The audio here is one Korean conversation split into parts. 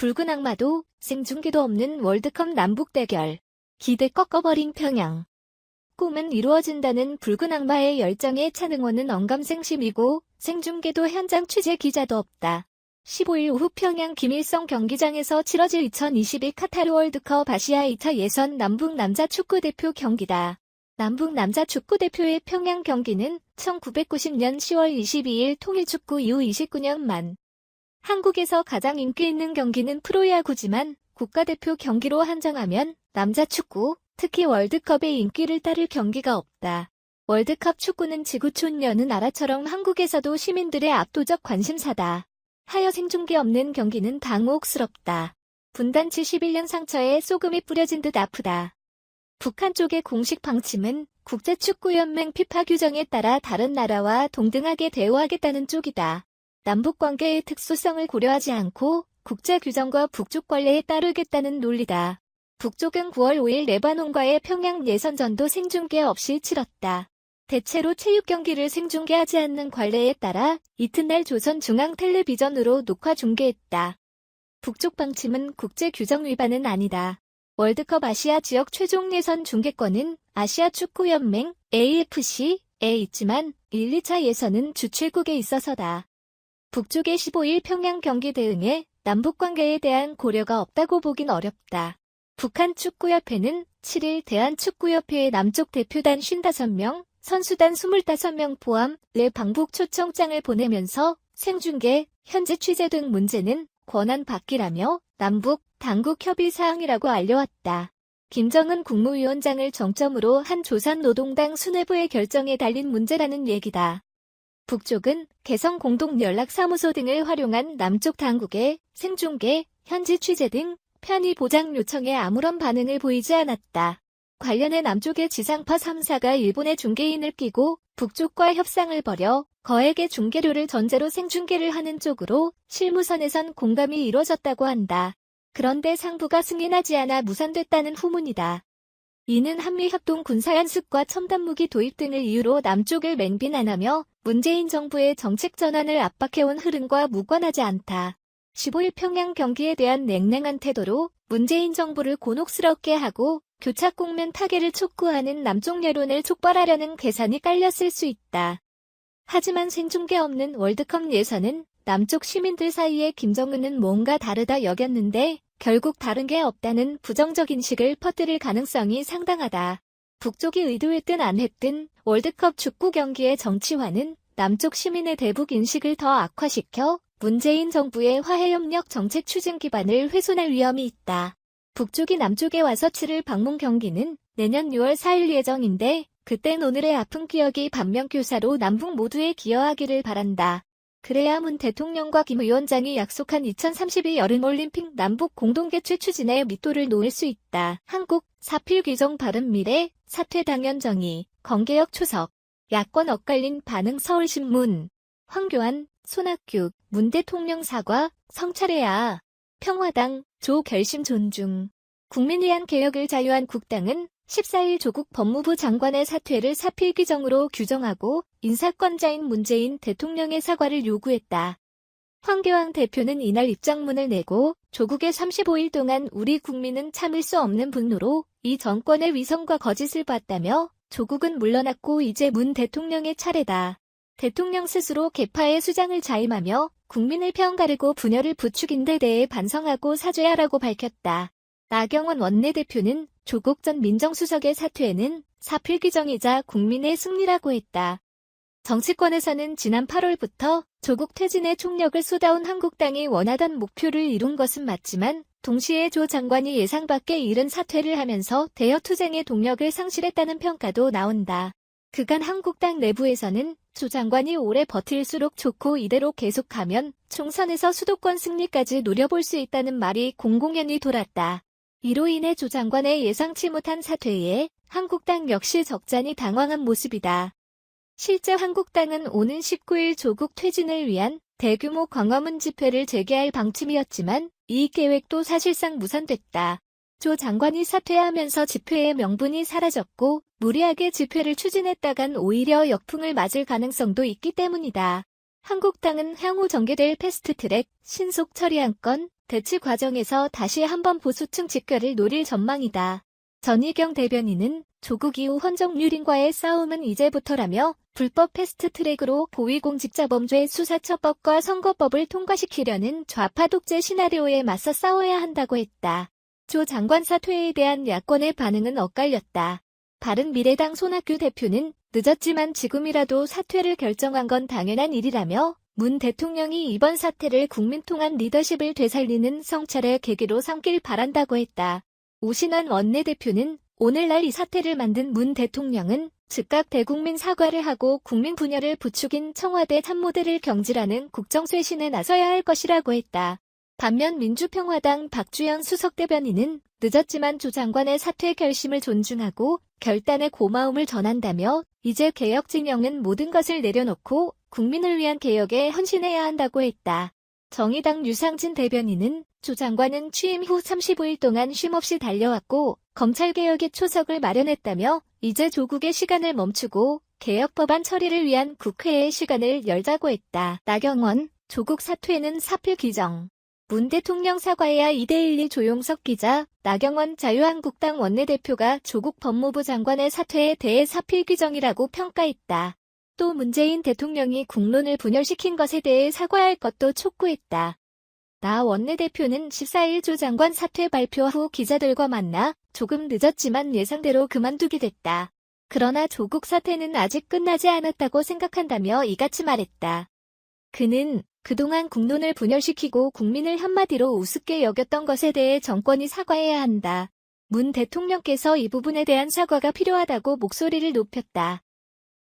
붉은 악마도 생중계도 없는 월드컵 남북 대결. 기대 꺾어버린 평양. 꿈은 이루어진다는 붉은 악마의 열정에 찬 응원은 언감생심이고 생중계도 현장 취재 기자도 없다. 15일 오후 평양 김일성 경기장에서 치러질 2022 카타르 월드컵 아시아 2차 예선 남북 남자 축구대표 경기다. 남북 남자 축구대표의 평양 경기는 1990년 10월 22일 통일축구 이후 29년 만. 한국에서 가장 인기 있는 경기는 프로야구지만 국가대표 경기로 한정하면 남자 축구, 특히 월드컵의 인기를 따를 경기가 없다. 월드컵 축구는 지구촌 여느 나라처럼 한국에서도 시민들의 압도적 관심사다. 하여 생중계 없는 경기는 당혹스럽다. 분단 71년 상처에 소금이 뿌려진 듯 아프다. 북한 쪽의 공식 방침은 국제축구연맹 피파 규정에 따라 다른 나라와 동등하게 대우하겠다는 쪽이다. 남북 관계의 특수성을 고려하지 않고 국제 규정과 북쪽 관례에 따르겠다는 논리다. 북쪽은 9월 5일 레바논과의 평양 예선전도 생중계 없이 치렀다. 대체로 체육 경기를 생중계하지 않는 관례에 따라 이튿날 조선 중앙 텔레비전으로 녹화 중계했다. 북쪽 방침은 국제 규정 위반은 아니다. 월드컵 아시아 지역 최종 예선 중계권은 아시아 축구연맹 AFC에 있지만 1, 2차 예선은 주최국에 있어서다. 북쪽의 15일 평양 경기 대응에 남북 관계에 대한 고려가 없다고 보긴 어렵다. 북한 축구협회는 7일 대한축구협회의 남쪽 대표단 55명, 선수단 25명 포함 내 방북 초청장을 보내면서 생중계, 현재 취재 등 문제는 권한 받기라며 남북 당국 협의 사항이라고 알려왔다. 김정은 국무위원장을 정점으로 한 조선 노동당 수뇌부의 결정에 달린 문제라는 얘기다. 북쪽은 개성 공동연락사무소 등을 활용한 남쪽 당국의 생중계, 현지 취재 등 편의 보장 요청에 아무런 반응을 보이지 않았다. 관련해 남쪽의 지상파 3사가 일본의 중개인을 끼고 북쪽과 협상을 벌여 거액의 중개료를 전제로 생중계를 하는 쪽으로 실무선에선 공감이 이루어졌다고 한다. 그런데 상부가 승인하지 않아 무산됐다는 후문이다. 이는 한미협동 군사연습과 첨단무기 도입 등을 이유로 남쪽을 맹비난하며 문재인 정부의 정책 전환을 압박해온 흐름과 무관하지 않다. 15일 평양 경기에 대한 냉랭한 태도로 문재인 정부를 곤혹스럽게 하고 교착 국면 타개를 촉구하는 남쪽 여론을 촉발하려는 계산이 깔렸을 수 있다. 하지만 생중계 없는 월드컵 예선은 남쪽 시민들 사이에 김정은은 뭔가 다르다 여겼는데 결국 다른 게 없다는 부정적 인식을 퍼뜨릴 가능성이 상당하다. 북쪽이 의도했든 안 했든 월드컵 축구 경기의 정치화는 남쪽 시민의 대북 인식을 더 악화시켜 문재인 정부의 화해협력 정책 추진 기반을 훼손할 위험이 있다. 북쪽이 남쪽에 와서 치를 방문 경기는 내년 6월 4일 예정인데 그땐 오늘의 아픈 기억이 반면교사로 남북 모두에 기여하기를 바란다. 그래야 문 대통령과 김 위원장이 약속한 2032 여름올림픽 남북 공동개최 추진에 밑도를 놓을 수 있다. 한국 사필 규정 바른미래 사퇴 당연 정의 건개혁 초석 야권 엇갈린 반응 서울신문 황교안 손학규 문 대통령 사과 성찰해야 평화당 조 결심 존중 국민 위한 개혁을 자유한 국당은 14일 조국 법무부 장관의 사퇴를 사필 규정으로 규정하고 인사권자인 문재인 대통령의 사과를 요구했다. 황교안 대표는 이날 입장문을 내고 조국의 35일 동안 우리 국민은 참을 수 없는 분노로 이 정권의 위선과 거짓을 봤다며 조국은 물러났고 이제 문 대통령의 차례다. 대통령 스스로 개파의 수장을 자임하며 국민을 평가르고 분열을 부추긴 데 대해 반성하고 사죄하라고 밝혔다. 나경원 원내대표는 조국 전 민정수석의 사퇴는 사필 규정이자 국민의 승리라고 했다. 정치권에서는 지난 8월부터 조국 퇴진의 총력을 쏟아온 한국당이 원하던 목표를 이룬 것은 맞지만 동시에 조 장관이 예상 밖의 이른 사퇴를 하면서 대여투쟁의 동력을 상실했다는 평가도 나온다. 그간 한국당 내부에서는 조 장관이 오래 버틸수록 좋고 이대로 계속하면 총선에서 수도권 승리까지 노려볼 수 있다는 말이 공공연히 돌았다. 이로 인해 조 장관의 예상치 못한 사퇴에 한국당 역시 적잖이 당황한 모습이다. 실제 한국당은 오는 19일 조국 퇴진을 위한 대규모 광화문 집회를 재개할 방침이었지만 이 계획도 사실상 무산됐다. 조 장관이 사퇴하면서 집회의 명분이 사라졌고 무리하게 집회를 추진했다간 오히려 역풍을 맞을 가능성도 있기 때문이다. 한국당은 향후 전개될 패스트트랙, 신속 처리 안건, 대치 과정에서 다시 한번 보수층 직결을 노릴 전망이다. 전희경 대변인은 조국 이후 헌정유린과의 싸움은 이제부터라며 불법 패스트트랙으로 고위공직자범죄 수사처법과 선거법을 통과시키려는 좌파 독재 시나리오에 맞서 싸워야 한다고 했다. 조 장관 사퇴에 대한 야권의 반응은 엇갈렸다. 바른미래당 손학규 대표는 늦었지만 지금이라도 사퇴를 결정한 건 당연한 일이라며 문 대통령이 이번 사태를 국민 통한 리더십을 되살리는 성찰의 계기로 삼길 바란다고 했다. 오신환 원내대표는 오늘날 이 사태를 만든 문 대통령은 즉각 대국민 사과를 하고 국민 분열을 부추긴 청와대 참모들을 경질하는 국정쇄신에 나서야 할 것이라고 했다. 반면 민주평화당 박주연 수석대변인은 늦었지만 조 장관의 사퇴 결심을 존중하고 결단의 고마움을 전한다며 이제 개혁 진영은 모든 것을 내려놓고 국민을 위한 개혁에 헌신해야 한다고 했다. 정의당 유상진 대변인은 조 장관은 취임 후 35일 동안 쉼없이 달려왔고 검찰개혁의 초석을 마련했다며 이제 조국의 시간을 멈추고 개혁 법안 처리를 위한 국회의 시간을 열자고 했다. 나경원, 조국 사퇴는 사필 규정. 문 대통령 사과해야 2대12 조용석 기자, 나경원 자유한국당 원내대표가 조국 법무부 장관의 사퇴에 대해 사필 규정이라고 평가했다. 또 문재인 대통령이 국론을 분열시킨 것에 대해 사과할 것도 촉구했다. 나 원내대표는 14일 조 장관 사퇴 발표 후 기자들과 만나 조금 늦었지만 예상대로 그만두게 됐다. 그러나 조국 사태는 아직 끝나지 않았다고 생각한다며 이같이 말했다. 그는 그동안 국론을 분열시키고 국민을 한마디로 우습게 여겼던 것에 대해 정권이 사과해야 한다. 문 대통령께서 이 부분에 대한 사과가 필요하다고 목소리를 높였다.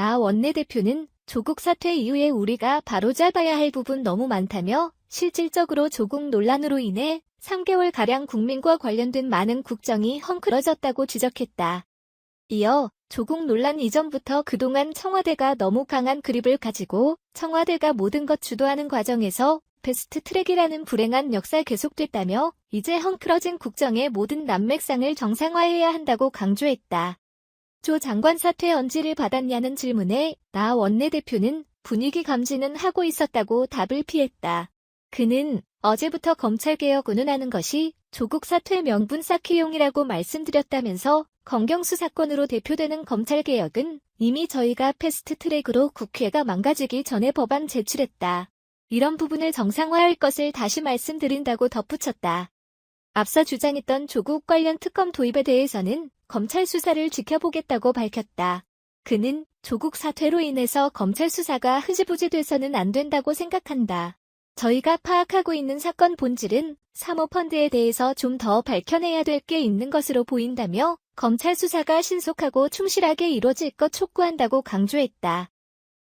나 원내대표는 조국 사퇴 이후에 우리가 바로잡아야 할 부분 너무 많다며 실질적으로 조국 논란으로 인해 3개월가량 국민과 관련된 많은 국정이 헝클어졌다고 지적했다. 이어 조국 논란 이전부터 그동안 청와대가 너무 강한 그립을 가지고 청와대가 모든 것 주도하는 과정에서 베스트 트랙이라는 불행한 역사 계속됐다며 이제 헝클어진 국정의 모든 난맥상을 정상화해야 한다고 강조했다. 조 장관 사퇴 언지를 받았냐는 질문에 나 원내대표는 분위기 감지는 하고 있었다고 답을 피했다. 그는 어제부터 검찰개혁 운운하는 것이 조국 사퇴 명분 쌓기용이라고 말씀드렸다면서 검경수 사건으로 대표되는 검찰개혁은 이미 저희가 패스트트랙으로 국회가 망가지기 전에 법안 제출했다. 이런 부분을 정상화할 것을 다시 말씀드린다고 덧붙였다. 앞서 주장했던 조국 관련 특검 도입에 대해서는 검찰 수사를 지켜보겠다고 밝혔다. 그는 조국 사퇴로 인해서 검찰 수사가 흐지부지 돼서는 안 된다고 생각한다. 저희가 파악하고 있는 사건 본질은 사모펀드에 대해서 좀 더 밝혀내야 될 게 있는 것으로 보인다며 검찰 수사가 신속하고 충실하게 이뤄질 것 촉구한다고 강조했다.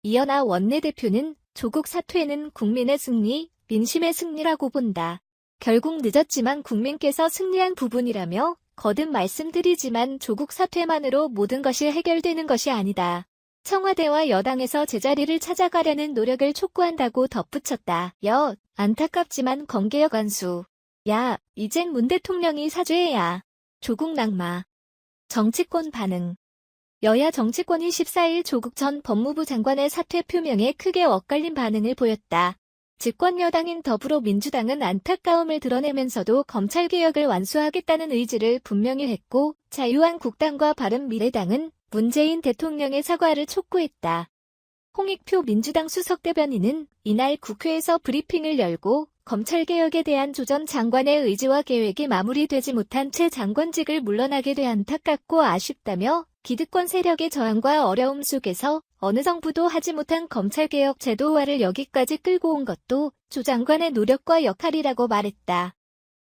이어나 원내대표는 조국 사퇴는 국민의 승리, 민심의 승리라고 본다. 결국 늦었지만 국민께서 승리한 부분이라며 거듭 말씀드리지만 조국 사퇴만으로 모든 것이 해결되는 것이 아니다. 청와대와 여당에서 제자리를 찾아가려는 노력을 촉구한다고 덧붙였다. 여, 안타깝지만 검개혁 안수. 야, 이젠 문 대통령이 사죄해야. 조국 낙마. 정치권 반응. 여야 정치권이 14일 조국 전 법무부 장관의 사퇴 표명에 크게 엇갈린 반응을 보였다. 집권 여당인 더불어민주당은 안타까움을 드러내면서도 검찰개혁을 완수하겠다는 의지를 분명히 했고 자유한국당과 바른미래당은 문재인 대통령의 사과를 촉구했다. 홍익표 민주당 수석 대변인은 이날 국회에서 브리핑을 열고 검찰개혁에 대한 조전 장관의 의지와 계획이 마무리되지 못한 채 장관직을 물러나게 돼 안타깝고 아쉽다며 기득권 세력의 저항과 어려움 속에서 어느 정부도 하지 못한 검찰개혁 제도화를 여기까지 끌고 온 것도 조 장관의 노력과 역할이라고 말했다.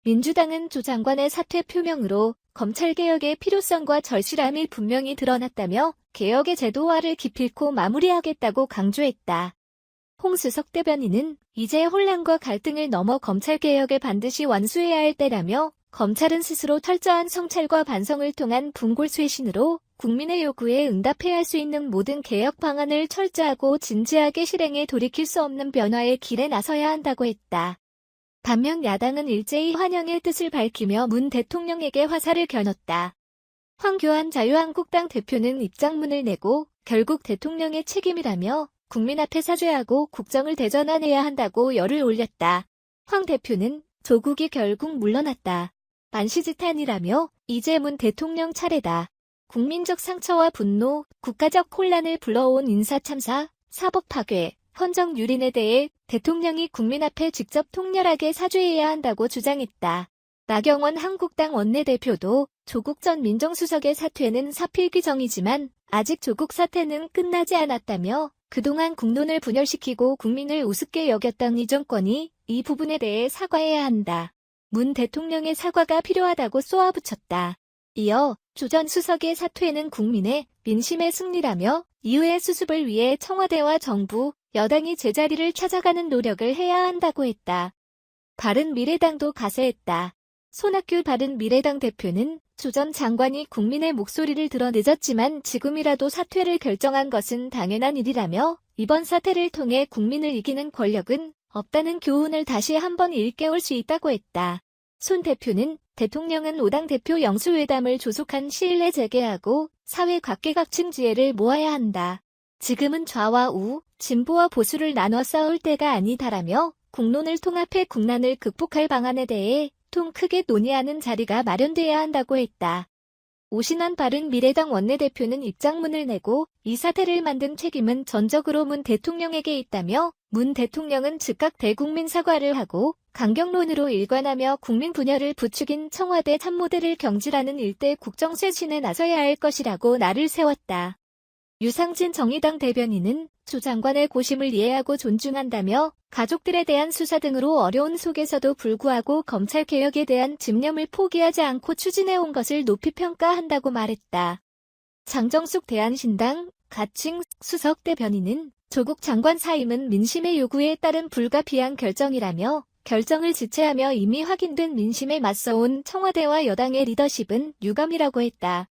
민주당은 조 장관의 사퇴 표명으로 검찰개혁의 필요성과 절실함이 분명히 드러났다며 개혁의 제도화를 기필코 마무리하겠다고 강조했다. 홍수석 대변인은 이제 혼란과 갈등을 넘어 검찰개혁에 반드시 완수해야 할 때라며 검찰은 스스로 철저한 성찰과 반성을 통한 분골쇄신으로 국민의 요구에 응답해야 할 수 있는 모든 개혁 방안을 철저하고 진지하게 실행에 돌이킬 수 없는 변화의 길에 나서야 한다고 했다. 반면 야당은 일제히 환영의 뜻을 밝히며 문 대통령에게 화살을 겨눴다. 황교안 자유한국당 대표는 입장문을 내고 결국 대통령의 책임이라며 국민 앞에 사죄하고 국정을 대전환해야 한다고 열을 올렸다. 황 대표는 조국이 결국 물러났다. 만시지탄이라며 이제 문 대통령 차례다. 국민적 상처와 분노, 국가적 혼란을 불러온 인사 참사, 사법 파괴, 헌정 유린에 대해 대통령이 국민 앞에 직접 통렬하게 사죄해야 한다고 주장했다. 나경원 한국당 원내대표도 조국 전 민정수석의 사퇴는 사필 규정이지만 아직 조국 사태는 끝나지 않았다며 그동안 국론을 분열시키고 국민을 우습게 여겼던 이 정권이 이 부분에 대해 사과해야 한다. 문 대통령의 사과가 필요하다고 쏘아붙였다. 이어 조전 수석의 사퇴는 국민의 민심의 승리라며 이후의 수습을 위해 청와대와 정부, 여당이 제자리를 찾아가는 노력을 해야 한다고 했다. 바른미래당도 가세했다. 손학규 바른미래당 대표는 조전 장관이 국민의 목소리를 늦었지만 지금이라도 사퇴를 결정한 것은 당연한 일이라며 이번 사태를 통해 국민을 이기는 권력은 없다는 교훈을 다시 한번 일깨울 수 있다고 했다. 손 대표는 대통령은 5당 대표 영수회담을 조속한 시일 내 재개하고 사회 각계각층 지혜를 모아야 한다. 지금은 좌와 우, 진보와 보수를 나눠 싸울 때가 아니다라며 국론을 통합해 국난을 극복할 방안에 대해 통 크게 논의하는 자리가 마련돼야 한다고 했다. 오신환 바른 미래당 원내대표는 입장문을 내고 이 사태를 만든 책임은 전적으로 문 대통령에게 있다며 문 대통령은 즉각 대국민 사과를 하고 강경론으로 일관하며 국민 분열을 부추긴 청와대 참모들을 경질하는 일대 국정쇄신에 나서야 할 것이라고 날을 세웠다. 유상진 정의당 대변인은 조 장관의 고심을 이해하고 존중한다며 가족들에 대한 수사 등으로 어려운 속에서도 불구하고 검찰 개혁에 대한 집념을 포기하지 않고 추진해온 것을 높이 평가한다고 말했다. 장정숙 대한신당 가칭 수석 대변인은 조국 장관 사임은 민심의 요구에 따른 불가피한 결정이라며 결정을 지체하며 이미 확인된 민심에 맞서온 청와대와 여당의 리더십은 유감이라고 했다.